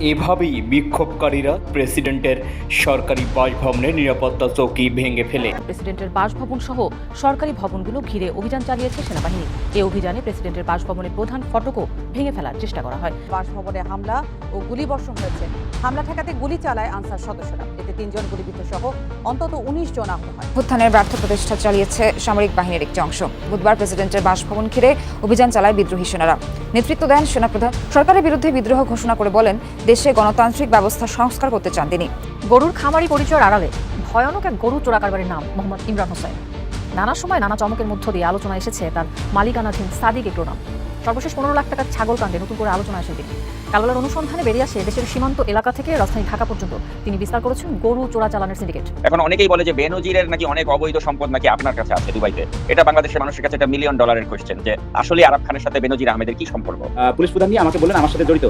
এভাবেই বিক্ষোভকারীরা প্রেসিডেন্টের সরকারি বাসভবনের নিরাপত্তা চৌকি ভেঙে ফেলে। প্রেসিডেন্টের বাসভবন সহ সরকারি ভবনগুলো ঘিরে অভিযান চালিয়েছে সেনাবাহিনী। এই অভিযানে প্রেসিডেন্টের বাসভবনের প্রধান ফটকও ভেঙে ফেলার চেষ্টা করা হয়। বাসভবনে হামলা ও গুলিবর্ষণ হয়েছে। হামলা ঠেকাতে গুলি চালায় আনসার সদস্যরা। এতে তিনজন গুলিবিদ্ধ সহ অন্তত উনিশ জন আহত হয়। অভ্যুত্থানের ব্যর্থ প্রতিষ্ঠা চালিয়েছে সামরিক বাহিনীর একটি অংশ। বুধবার প্রেসিডেন্টের বাসভবন ঘিরে অভিযান চালায় বিদ্রোহী সেনারা। নেতৃত্ব দেন সেনাপ্রধান। সরকারের বিরুদ্ধে বিদ্রোহ ঘোষণা করে বলেন দেশে গণতান্ত্রিক ব্যবস্থা সংস্কার করতে চান তিনি। গরুর খামারি পরিচয়ের আড়ালে ভয়ানক এক গরু চোরা কারবারের নাম মোহাম্মদ ইমরান হোসেন। নানা সময় নানা চমকের মধ্য দিয়ে আলোচনা এসেছে তার মালিকানাধীন সাদিক একটু নাম সর্বশেষ পনেরো লাখ টাকার ছাগল কাণ্ডে নতুন করে আলোচনা আসেন তিনি। কালোলার অনুসন্ধানে বেরিয়ে আসে দেশের সীমান্ত এলাকা থেকে রাজধানী ঢাকা পর্যন্ত। তিনি বিস্তার করেছেন গরু চোরা চালানের সিন্ডিকেট। এখন অনেকেই বলে যে বেনজিরের নাকি অনেক অবৈধ সম্পদ নাকি আপনার কাছে আছে দুবাইতে। এটা বাংলাদেশের মানুষের কাছে একটা মিলিয়ন ডলারের কোয়েশ্চেন যে আসলে আরব খানের সাথে বেনজির আহমেদের কি সম্পর্ক? পুলিশ প্রধান নিয়ে আমাকে বললেন আমার সাথে জড়িত।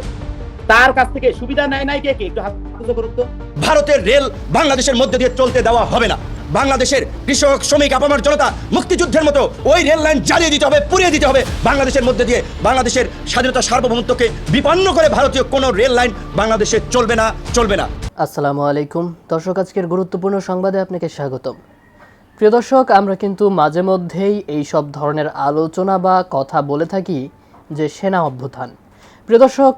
তার কাছ থেকে সুবিধা নেয় নাই কে কে? একটু হাত করুন তো। ভারতের রেল বাংলাদেশের মধ্যে দিয়ে চলতে দেওয়া হবে না। বাংলাদেশের কৃষক শ্রমিক আপামার জনতা মুক্তিযুদ্ধের মতো ওই রেল লাইন জ্বালিয়ে দিতে হবে পুড়িয়ে দিতে হবে। বাংলাদেশের মধ্যে দিয়ে বাংলাদেশের স্বাধীনতা সার্বভৌমত্বকে বিপন্ন করে ভারতীয় কোনো রেল লাইন বাংলাদেশে চলবে না চলবে না। আসসালামু আলাইকুম। দর্শক আজকের গুরুত্বপূর্ণ সংবাদে আপনাকে স্বাগতম। প্রিয় দর্শক আমরা কিন্তু মাঝে মধ্যেই এই সব ধরনের আলোচনা বা কথা বলে থাকি যে সেনা অভ্যুত্থান। প্রিয় দর্শক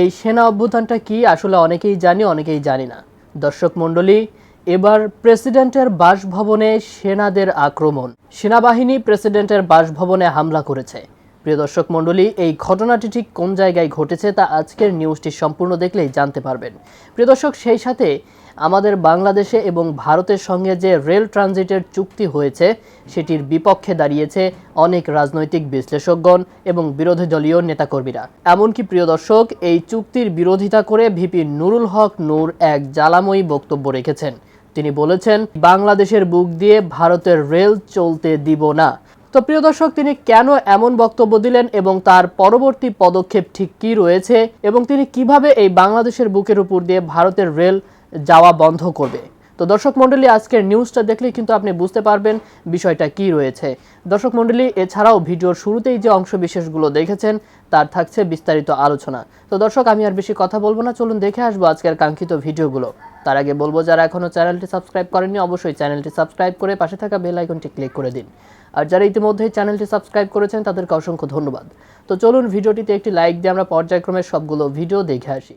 এই সেনা অভ্যুত্থানটা কি আসলে অনেকেই জানি অনেকেই জানি না। দর্শক মণ্ডলী, এবার প্রেসিডেন্টের বাসভবনে সেনাদের আক্রমণ। সেনাবাহিনী প্রেসিডেন্টের বাসভবনে হামলা করেছে। প্রিয় দর্শক মণ্ডলী, এই ঘটনাটি ঠিক কোন জায়গায় ঘটেছে তা আজকের নিউজটি সম্পূর্ণ দেখলেই জানতে পারবেন। প্রিয় দর্শক, সেই সাথে আমাদের বাংলাদেশে এবং ভারতের সঙ্গে যে রেল ট্রানজিটের চুক্তি হয়েছে, সেটির বিপক্ষে দাঁড়িয়েছে অনেক রাজনৈতিক বিশ্লেষকগণ এবং বিরোধী দলীয় নেতাকর্মীরা। এমনকি প্রিয় দর্শক, এই চুক্তির বিরোধিতা করে ভিপি নুরুল হক নূর এক জ্বালাময়ী বক্তব্য রেখেছেন। তিনি বলেছেন, বাংলাদেশের বুক দিয়ে ভারতের রেল চলতে দিব না। তো প্রিয় দর্শক, তিনি কেন এমন বক্তব্য দিলেন এবং তার পরবর্তী পদক্ষেপ ঠিক কী রয়েছে এবং তিনি কীভাবে এই বাংলাদেশের বুকের উপর দিয়ে ভারতের রেল যাওয়া বন্ধ করবে। তো দর্শক মণ্ডলী, আজকের নিউজটা দেখলে কিন্তু আপনি বুঝতে পারবেন বিষয়টা কি রয়েছে। দর্শক মণ্ডলী, এছাড়াও ভিডিওর শুরুতেই যে অংশ বিশেষগুলো দেখেছেন, তার থাকছে বিস্তারিত আলোচনা। তো দর্শক, আমি আর বেশি কথা বলব না, চলুন দেখে আসব আজকের কাঙ্ক্ষিত ভিডিওগুলো। তার আগে বলব, যারা এখনও চ্যানেলটি সাবস্ক্রাইব করেননি, অবশ্যই চ্যানেলটি সাবস্ক্রাইব করে পাশে থাকা বেল আইকনটি ক্লিক করে দিন। আর যারা ইতিমধ্যেই চ্যানেলটি সাবস্ক্রাইব করেছেন, তাদেরকে অসংখ্য ধন্যবাদ। তো চলুন ভিডিওটিতে একটি লাইক দিয়ে আমরা পর্যায়ক্রমে সবগুলো ভিডিও দেখে আসি।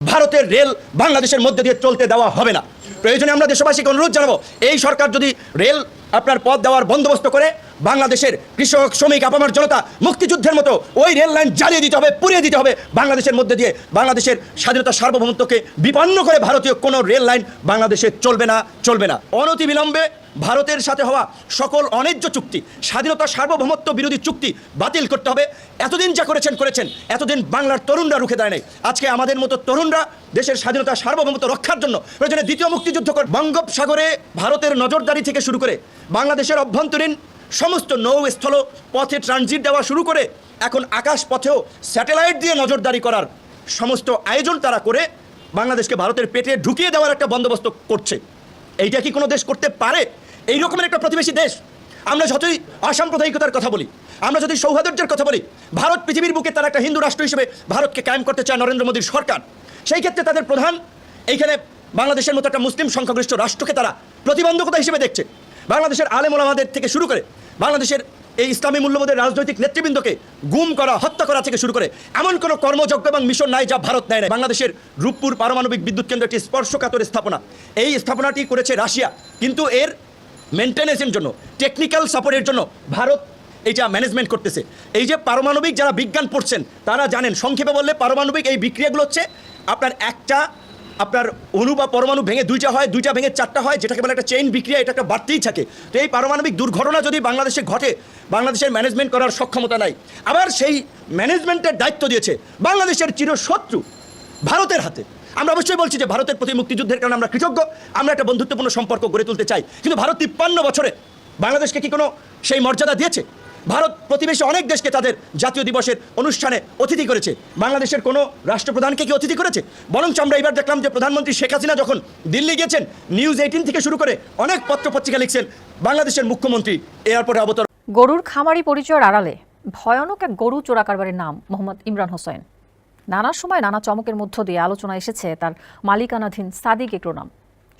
ভারতের রেল বাংলাদেশের মধ্যে দিয়ে চলতে দেওয়া হবে না। প্রয়োজনে আমরা দেশবাসীকে অনুরোধ জানাব, এই সরকার যদি রেল আপনার পথ দেওয়ার বন্দোবস্ত করে, বাংলাদেশের কৃষক, শ্রমিক, আপামার জনতা মুক্তিযুদ্ধের মতো ওই রেল লাইন জ্বালিয়ে দিতে হবে, পুড়িয়ে দিতে হবে, বাংলাদেশের মধ্যে দিয়ে বাংলাদেশের স্বাধীনতা সার্বভৌমত্বকে বিপন্ন করে ভারতীয় কোনো রেল লাইন বাংলাদেশে চলবে না চলবে না। অনতি বিলম্বে ভারতের সাথে হওয়া সকল অন্যায্য চুক্তি, স্বাধীনতা সার্বভৌমত্ব বিরোধী চুক্তি বাতিল করতে হবে। এতদিন যা করেছেন করেছেন। এতদিন বাংলার তরুণরা রুখে দাঁড়ায় নাই। আজকে আমাদের মতো তরুণরা দেশের স্বাধীনতা, সার্বভৌমত্ব রক্ষার জন্য প্রয়োজনে দ্বিতীয় মুক্তিযুদ্ধ কর বঙ্গোপসাগরে ভারতের নজরদারি থেকে শুরু করে বাংলাদেশের অভ্যন্তরীণ সমস্ত নৌ স্থল পথে ট্রানজিট দেওয়া শুরু করে এখন আকাশ পথেও স্যাটেলাইট দিয়ে নজরদারি করার সমস্ত আয়োজন তারা করে বাংলাদেশকে ভারতের পেটে ঢুকিয়ে দেওয়ার একটা বন্দোবস্ত করছে। এইটা কি কোনো দেশ করতে পারে? এই রকমের একটা প্রতিবেশী দেশ। আমরা যতই অসাম্প্রদায়িকতার কথা বলি, আমরা যদি সৌহার্দ্যের কথা বলি, ভারত পৃথিবীর বুকে তারা একটা হিন্দু রাষ্ট্র হিসেবে ভারতকে কায়েম করতে চায় নরেন্দ্র মোদীর সরকার। সেই ক্ষেত্রে তাদের প্রধান এইখানে বাংলাদেশের মতো একটা মুসলিম সংখ্যাগরিষ্ঠ রাষ্ট্রকে তারা প্রতিবন্ধকতা হিসেবে দেখছে। বাংলাদেশের আলেম ওলামাদের থেকে শুরু করে বাংলাদেশের এই ইসলামী মূল্যবোধের রাজনৈতিক নেতৃবৃন্দকে গুম করা, হত্যা করা থেকে শুরু করে এমন কোনো কর্মযজ্ঞ এবং মিশন নাই যা ভারত নেয় না বাংলাদেশের রূপপুর পারমাণবিক বিদ্যুৎ কেন্দ্র একটি স্পর্শকাতর স্থাপনা। এই স্থাপনাটি করেছে রাশিয়া। কিন্তু এর মেনটেন্যান্সের জন্য, টেকনিক্যাল সাপোর্টের জন্য ভারত এইটা ম্যানেজমেন্ট করতেছে। এই যে পারমাণবিক যারা বিজ্ঞান পড়ছেন, তারা জানেন, সংক্ষেপে বললে পারমাণবিক এই বিক্রিয়াগুলো হচ্ছে আপনার একটা আপনার অণু বা পরমাণু ভেঙে দুইটা হয়, দুইটা ভেঙে চারটা হয়, যেটাকে বলে একটা চেইন বিক্রিয়া, এটা একটা বাড়তেই থাকে। তো এই পারমাণবিক দুর্ঘটনা যদি বাংলাদেশে ঘটে, বাংলাদেশের ম্যানেজমেন্ট করার সক্ষমতা নাই। আবার সেই ম্যানেজমেন্টের দায়িত্ব দিয়েছে বাংলাদেশের চিরশত্রু ভারতের হাতে। আমরা অবশ্যই বলছি যে ভারতের প্রতি মুক্তিযুদ্ধের কারণে আমরা কৃতজ্ঞ, আমরা একটা বন্ধুত্বপূর্ণ সম্পর্ক গড়ে তুলতে চাই। কিন্তু ভারত তিপ্পান্ন বছরে বাংলাদেশকে কি কোনো সেই মর্যাদা দিয়েছে? ভারত প্রতিবেশী অনেক দেশকে তাদের জাতীয় দিবসের অনুষ্ঠানে অতিথি করেছে। বাংলাদেশের কোনো রাষ্ট্রপ্রধানকে কি অতিথি করেছে? বরঞ্চ আমরা এবার দেখলাম যে প্রধানমন্ত্রী শেখ হাসিনা যখন দিল্লি গেছেন নিউজ এইটিন থেকে শুরু করে অনেক পত্রপত্রিকা লিখছেন বাংলাদেশের মুখ্যমন্ত্রী এয়ারপোর্টে অবতরণ। গরুর খামারি পরিচয়ের আড়ালে ভয়ানক এক গরু চোরা কারবারের নাম মোহাম্মদ ইমরান হোসেন। নানা সময় নানা চমকের মধ্য দিয়ে আলোচনা এসেছে তার মালিকানাধীন সাদিক একরো নাম।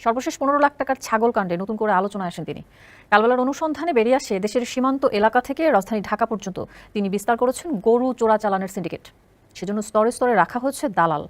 সর্বশেষ পনেরো লাখ টাকার ছাগল কাণ্ডে নতুন করে আলোচনা আসেন তিনি। কালবেলার অনুসন্ধানে বেরিয়ে আসে দেশের সীমান্ত এলাকা থেকে রাজধানী ঢাকা পর্যন্ত। তিনি বিস্তার করেছেন গরু চোরা চালানের সিন্ডিকেট। সেজন্য স্তরে স্তরে রাখা হচ্ছে দালাল।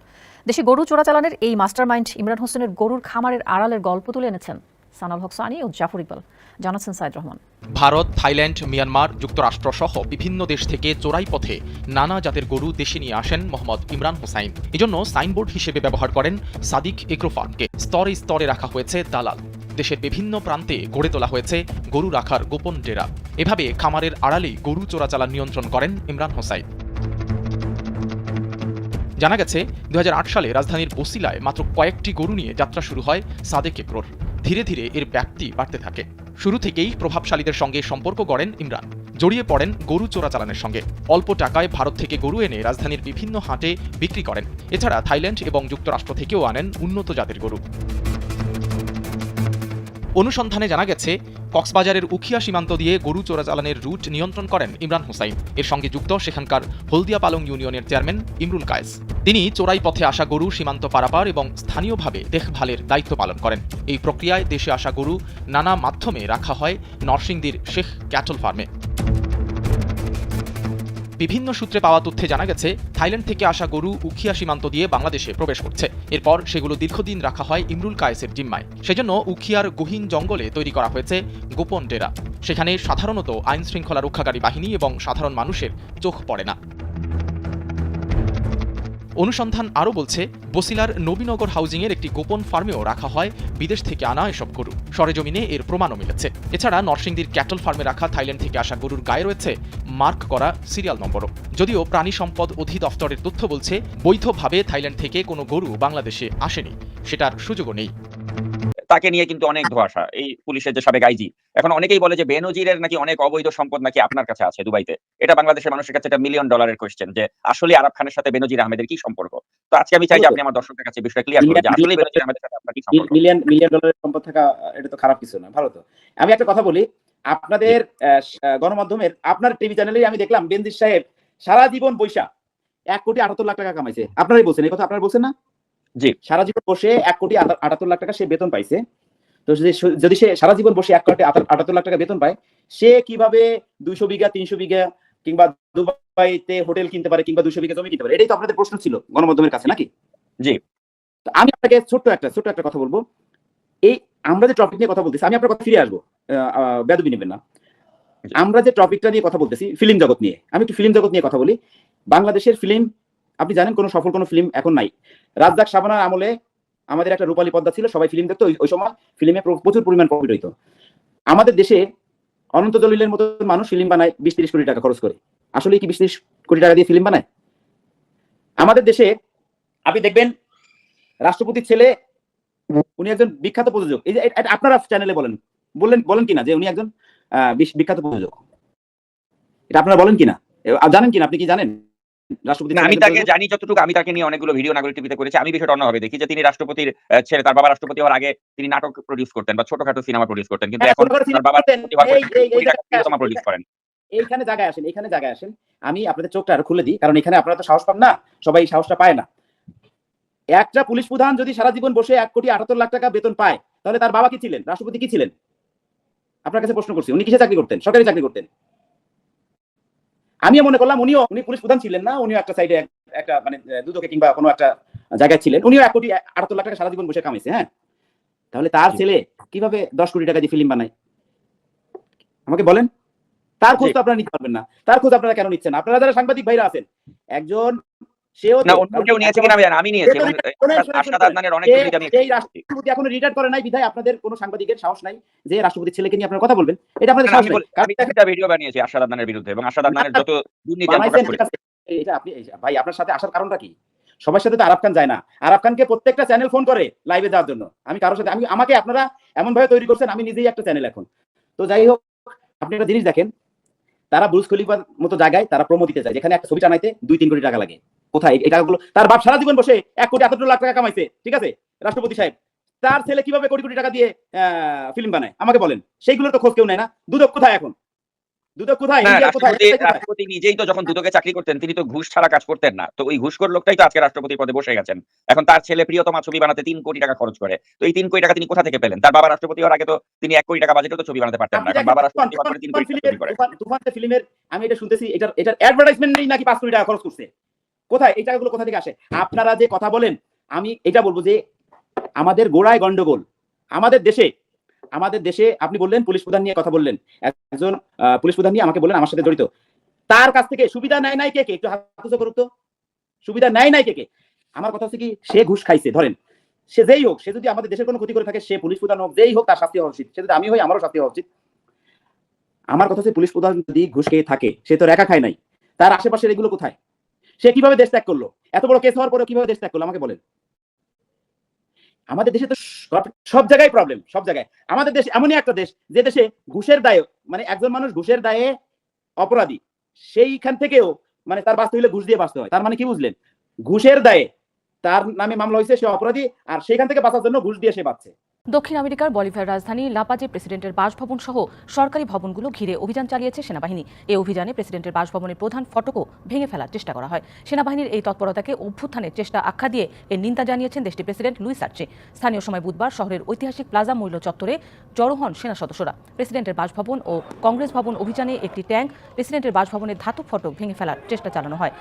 দেশে গরু চোরা চালানের এই মাস্টারমাইন্ড ইমরান হোসেনের গরুর খামারের আড়ালের গল্প তুলে এনেছেন। সানাল হক সানি ও জাফর ইকবাল। জানাচ্ছেন সাইদ রহমান। ভারত, থাইল্যান্ড, মিয়ানমার যুক্তরাষ্ট্র সহ বিভিন্ন দেশ থেকে চোরাই পথে নানা জাতের গরু দেশে নিয়ে আসেন মোহাম্মদ ইমরান হোসাইন। এজন্য সাইনবোর্ড হিসেবে ব্যবহার করেন সাদিক এগ্রো ফার্মকে স্তরে স্তরে রাখা হয়েছে দালাল। দেশের বিভিন্ন প্রান্তে গড়ে তোলা হয়েছে গরু রাখার গোপন ডেরা। এভাবে খামারের আড়ালেই গরু চোরাচালান নিয়ন্ত্রণ করেন ইমরান হোসাইন। জানা গেছে দু হাজার আট সালে রাজধানীর বসিলায় মাত্র কয়েকটি গরু নিয়ে যাত্রা শুরু হয় সাদেক একরোর। ধীরে ধীরে এর ব্যাপ্তি বাড়তে থাকে। শুরু থেকেই প্রভাবশালীদের সঙ্গে সম্পর্ক গড়েন ইমরান। জড়িয়ে পড়েন গরু চোরাচালানের সঙ্গে। অল্প টাকায় ভারত থেকে গরু এনে রাজধানীর বিভিন্ন হাটে বিক্রি করেন। এছাড়া থাইল্যান্ড এবং যুক্তরাষ্ট্র থেকেও আনেন উন্নত জাতের গরু। অনুসন্ধানে জানা গেছে কক্সবাজারের উখিয়া সীমান্ত দিয়ে গরু চোরাচালানের রুট নিয়ন্ত্রণ করেন ইমরান হুসাইন। এর সঙ্গে যুক্ত সেখানকার হলদিয়া পালং ইউনিয়নের চেয়ারম্যান ইমরুল কায়েস। তিনি চোরাই পথে আসা গরু সীমান্ত পারাপার এবং স্থানীয়ভাবে দেখভালের দায়িত্ব পালন করেন। এই প্রক্রিয়ায় দেশে আসা গরু নানা মাধ্যমে রাখা হয় নরসিংদীর শেখ ক্যাটল ফার্মে। বিভিন্ন সূত্রে পাওয়া তথ্যে জানা গেছে, থাইল্যান্ড থেকে আসা গরু উখিয়া সীমান্ত দিয়ে বাংলাদেশে প্রবেশ করছে। এরপর সেগুলো দীর্ঘদিন রাখা হয় ইমরুল কায়েসের জিম্মায়। সেজন্য উখিয়ার গহীন জঙ্গলে তৈরি করা হয়েছে গোপন ডেরা। সেখানে সাধারণত আইন শৃঙ্খলা রক্ষাকারী বাহিনী এবং সাধারণ মানুষের চোখ পড়ে না। অনুসন্ধান আরও বলছে, বসিলার নবীনগর হাউজিংয়ের একটি গোপন ফার্মেও রাখা হয় বিদেশ থেকে আনা এসব গরু। সরেজমিনে এর প্রমাণও মিলেছে। এছাড়া নরসিংদীর ক্যাটল ফার্মে রাখা থাইল্যান্ড থেকে আসা গরুর গায়ে রয়েছে মার্ক করা সিরিয়াল নম্বরও। যদিও প্রাণী সম্পদ অধিদপ্তরের তথ্য বলছে, বৈধভাবে থাইল্যান্ড থেকে কোনো গরু বাংলাদেশে আসেনি। সেটার সুযোগও নেই। তাকে নিয়ে কিন্তু অনেক ধোয়াশা। এই পুলিশের যে সাবেক আইজি। এখন অনেকেই বলে যে বেনজিরের নাকি অনেক অবৈধ সম্পদ নাকি আপনার কাছে আছে দুবাইতে। এটা বাংলাদেশের মানুষের কাছে একটা মিলিয়ন ডলারের কোয়েশ্চেন যে আসলে আরব খানের সাথে বেনজির আহমেদের কি সম্পর্ক? তো আজকে আমি চাই যে আপনি আমার দর্শকদের কাছে বিষয়টা ক্লিয়ার করুন যে আসলে বেনজির আহমেদের সাথে আপনার কি সম্পর্ক? মিলিয়ন মিলিয়ন ডলারের সম্পদ থাকা এটা তো খারাপ কিছু না ভালো তো। আমি একটা কথা বলি আপনাদের গণমাধ্যমের আপনার টিভি চ্যানেলে আমি দেখলাম বেনজির সাহেব সারা জীবন বৈশা এক কোটি আটাত্তর লাখ টাকা কামাইছে। আপনারাই বলছেন এই কথা আপনারা বলছেন না? জি। সারা জীবন বসে এক কোটি আটাত্তর লাখ টাকা সে বেতন পাইছে। তো যদি সে সারা জীবন বসে এক কোটি আটাত্তর লাখ টাকা বেতন পায় সে কীভাবে দুইশো বিঘা তিনশো বিঘা কিংবা দুবাইতে হোটেল কিনতে পারে কিংবা দুইশো বিঘা জমি কিনতে পারে? এটাই তো আপনাদের প্রশ্ন ছিল গণমাধ্যমের কাছে নাকি? জি। তো আমি আপনাকে ছোট্ট একটা ছোট্ট একটা কথা বলব। এই আমরা যে টপিক নিয়ে কথা বলতেছি আমি আপনার কথা ফিরে আসব বেদবি নেবেন না। আমরা যে টপিকটা নিয়ে কথা বলতেছি ফিল্ম জগৎ নিয়ে। আমি একটু ফিল্ম জগৎ নিয়ে কথা বলি। বাংলাদেশের ফিল্ম আপনি জানেন কোনো সফল কোনো ফিল্ম এখন নাই। রাজ্জাক সাবানার আমলে আমাদের একটা রূপালী পদ্মা ছিল, সবাই ফিল্ম দেখতো, ওই- সময় ফিল্মে প্রচুর পরিমাণ প্রফিট হইতো। আমাদের দেশে অনন্ত দলিলের মতো মানুষ ফিল্ম বানায় বিশ তিরিশ কোটি টাকা খরচ করে। আসলে কি বিশ তিরিশ কোটি টাকা দিয়ে ফিল্ম বানায়? আমাদের দেশে আপনি দেখবেন, রাষ্ট্রপতির ছেলে, উনি একজন বিখ্যাত প্রযোজক। এই যে আপনারা চ্যানেলে বলেন। বললেন বলেন কিনা যে উনি একজন বিখ্যাত প্রযোজক? এটা আপনারা বলেন কিনা? জানেন কিনা? আপনি কি জানেন? রাষ্ট্রপতি আমি তাকে জানি যতটুকু আমি তাকে নিয়ে অনেকগুলো ভিডিও নাগরিক টিভিতে করেছি। আমি বিষয়টা অন্যভাবে দেখি যে তিনি রাষ্ট্রপতির ছেলে তার বাবা রাষ্ট্রপতি হওয়ার আগে তিনি নাটক প্রডিউস করতেন বা ছোটখাটো সিনেমা প্রডিউস করতেন। কিন্তু হ্যাঁ, এখন তার বাবা সিনেমা প্রডিউস করেন। এইখানে জায়গায় আসেন এখানে জায়গায় আসেন। আমি আপনাদের চোখটা আরও খুলে দিই কারণ এখানে আপনারা তো সাহস পান না সবাই সাহসটা পায় না। একটা পুলিশ প্রধান যদি সারা জীবন বসে এক কোটি আটাত্তর লাখ টাকা বেতন পায় তাহলে তার বাবা কি ছিলেন? রাষ্ট্রপতি কি ছিলেন? আপনার কাছে প্রশ্ন করছি উনি কিসে চাকরি করতেন? সরকারি চাকরি করতেন। আমিও মনে করলাম উনিও উনি পুলিশ প্রধান ছিলেন না উনিও একটা সাইডে একটা মানে দুদকে কিংবা কোনো একটা জায়গায় ছিলেন। উনিও এক কোটি আটাত্তর লাখ টাকা সারা জীবন বসে কামাইছে হ্যাঁ? তাহলে তার ছেলে কীভাবে দশ কোটি টাকা দিয়ে ফিল্ম বানায়? আমাকে বলেন? তার খোঁজ তো আপনারা নিতে পারবেন না। তার খোঁজ আপনারা কেন নিচ্ছেন? আপনারা যারা সাংবাদিক ভাইরা আছেন একজন সেও না অন্য কেউ নিয়েছে কিনা আমি জানি আমি নিয়েছি এবং শোনেন, শোনেন, আশাদ আদনানের অনেক এই- আমি এই রাষ্ট্রপতি এখনও রিটায়ার করে নাই বিধায় আপনাদের কোনো সাংবাদিকের সাহস নাই যে রাষ্ট্রপতির ছেলেকে নিয়ে আপনারা কথা বলবেন। এটা আপনাদের সাহস নাই। বলি- কারণ আমি একটা ভিডিও বানিয়েছি আশাদ আদনানের বিরুদ্ধে এবং আশাদ আদনানের যত দুর্নীতি আমি বানাইছেন, প্রকাশ ঠিক করেছি আছে। এটা আপনি ভাই আপনার সাথে আসার কারণটা কি? সবার সাথে তো আরাব খান যায় না। আরাব খানকে প্রত্যেকটা চ্যানেল ফোন করে লাইভে যাওয়ার জন্য। আমি কারোর সাথে আমি আমাকে আপনারা এমন ভাবে তৈরি করছেন আমি নিজেই একটা চ্যানেল এখন। তো যাই হোক আপনি একটা জিনিস দেখেন তারা ব্রুজ খলিফার মতো জায়গায় তারা প্রমো দিতে চায় যেখানে একটা ছবি টানাইতে দুই তিন কোটি টাকা লাগে। কোথায়? এই টাকাগুলো তার বাপ সারা জীবন বসে এক কোটি আটাত্তর লাখ টাকা কামাইছে ঠিক আছে? রাষ্ট্রপতি সাহেব তার ছেলে কীভাবে কোটি কোটি টাকা দিয়ে ফিল্ম বানায়? আমাকে বলেন। সেইগুলোর তো খোঁজ কেউ নেয় না। দুদক কোথায় এখন? দুদক কোথায়? না ইন্ডিয়ার কোথায়? রাষ্ট্রপতি নিজেই তো যখন দুদকে চাকরি করতেন তিনি তো ঘুষ ছাড়া কাজ করতেন না। তো ওই ঘুষখোর লোকটাই তো আজকে রাষ্ট্রপতি পদে বসে গেছেন। এখন তার ছেলে প্রিয়তমা ছবি বানাতে তিন কোটি টাকা খরচ করে। তো এই তিন কোটি টাকা তিনি কোথা থেকে পেলেন? তার বাবা রাষ্ট্রপতি হওয়ার আগে তো তিনি এক কোটি টাকা বাজেটও তো ছবি বানাতে পারতেন না। এখন বাবা রাষ্ট্রপতি হওয়ার পরে তিন কোটি টাকা ফিল্মের- করে। তুফান- তুফান ফিল্মের আমি এটা শুনতেছি এটার এটার অ্যাডভার্টাইজমেন্ট নেই নাকি পাঁচ কোটি টাকা খরচ করছে? কোথায়? এই টাকাগুলো কোথা থেকে আসে? আপনারা যে কথা বলেন, আমি এটা বলব যে আমাদের গোড়ায় গন্ডগোল, আমাদের দেশে আমাদের দেশে আপনি বললেন, পুলিশ প্রধান নিয়ে কথা বললেন, একজন পুলিশ প্রধান নিয়ে আমাকে বললেন আমার সাথে জড়িত। তার কাছ থেকে সুবিধা নেয় নাই কে কে? একটু হাত করুক তো। সুবিধা নেয় নাই কে কে? আমার কথা হচ্ছে কি, সে ঘুষ খাইছে, ধরেন। সে যেই হোক, সে যদি আমাদের দেশের কোনো ক্ষতি করে থাকে, সে পুলিশ প্রধান হোক, যেই হোক তার শাস্তি হওয়া উচিত। সে যদি আমি হই, আমারও শাস্তি হওয়া উচিত। আমার কথা হচ্ছে পুলিশ প্রধান যদি ঘুষ খেয়ে থাকে, সে তো রেখা খায় নাই। তার আশেপাশের এগুলো কোথায়? সে কীভাবে দেশ ত্যাগ করল? এত বড় কেস হওয়ার পরে কীভাবে দেশ ত্যাগ করল? আমাকে বলেন। আমাদের দেশে তো সব- জায়গায় প্রবলেম সব জায়গায়। আমাদের দেশ এমনই একটা দেশ, যে দেশে ঘুষের দায়ে মানে একজন মানুষ ঘুষের দায়ে অপরাধী, সেইখান থেকেও মানে তার বাঁচতে হলে ঘুষ দিয়ে বাঁচতে হয়। তার মানে কি বুঝলেন? ঘুষের দায়ে তার নামে মামলা হয়েছে, সে অপরাধী, আর সেখান থেকে বাঁচার জন্য ঘুষ দিয়ে সে বাঁচছে। দক্ষিণ আমেরিকার বলিভিয়ার রাজধানী লাপাজে প্রেসিডেন্টের বাসভবন সহ সরকারি ভবনগুলো ঘিরে অভিযান চালিয়েছে সেনাবাহিনী। এই অভিযানে প্রেসিডেন্টের বাসভবনের প্রধান ফটকও ভেঙে ফেলার চেষ্টা করা হয়। সেনাবাহিনীর এই তৎপরতাকে অভ্যুত্থানের চেষ্টা আখ্যা দিয়ে এর নিন্দা জানিয়েছেন দেশটির প্রেসিডেন্ট লুইস আর্চে স্থানীয় সময় বুধবার শহরের ঐতিহাসিক প্লাজা মূল্য চত্বরে জড়ো হন সেনা সদস্যরা। প্রেসিডেন্টের বাসভবন ও কংগ্রেস ভবন অভিযানে একটি ট্যাঙ্ক, প্রেসিডেন্টের বাসভবনের ধাতব ফটক ভেঙে ফেলার চেষ্টা চালানো হয়।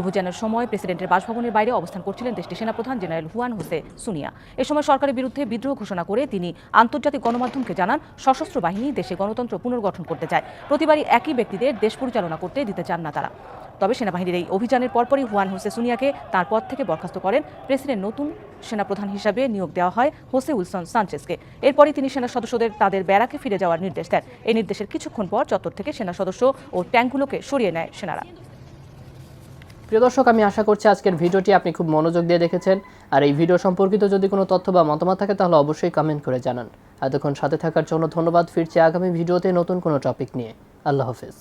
অভিযানের সময় প্রেসিডেন্টের বাসভবনের বাইরে অবস্থান করছিলেন দেশটির সেনাপ্রধান জেনারেল হুয়ান হোসে সুনিয়া। এ সময় সরকারের বিরুদ্ধে বিদ্রোহ ঘোষণা করে তিনি আন্তর্জাতিক গণমাধ্যমকে জানান, সশস্ত্র বাহিনী দেশে গণতন্ত্র পুনর্গঠন করতে চায়। প্রতিবারই একই ব্যক্তিদের দেশ পরিচালনা করতে দিতে চান না তারা। তবে সেনাবাহিনীর এই অভিযানের পরপরই হুয়ান হোসে সুনিয়াকে তার পদ থেকে বরখাস্ত করেন। প্রেসিডেন্ট নতুন সেনাপ্রধান হিসাবে নিয়োগ দেওয়া হয় হোসে উইলসন সানচেসকে এরপরই তিনি সেনা সদস্যদের তাদের ব্যারাকে ফিরে যাওয়ার নির্দেশ দেন। এই নির্দেশের কিছুক্ষণ পর চত্বর থেকে সেনা সদস্য ও ট্যাঙ্কগুলোকে সরিয়ে নেয় সেনারা। প্রিয় দর্শক, আমি আশা করছি আজকের ভিডিওটি আপনি খুব মনোযোগ দিয়ে দেখেছেন। আর এই ভিডিও সম্পর্কিত যদি কোনো তথ্য বা মতামত থাকে, তাহলে অবশ্যই কমেন্ট করে জানান। এতক্ষণ সাথে থাকার জন্য ধন্যবাদ। ফিরছি আগামী ভিডিওতে নতুন কোনো টপিক নিয়ে। আল্লাহ হাফেজ।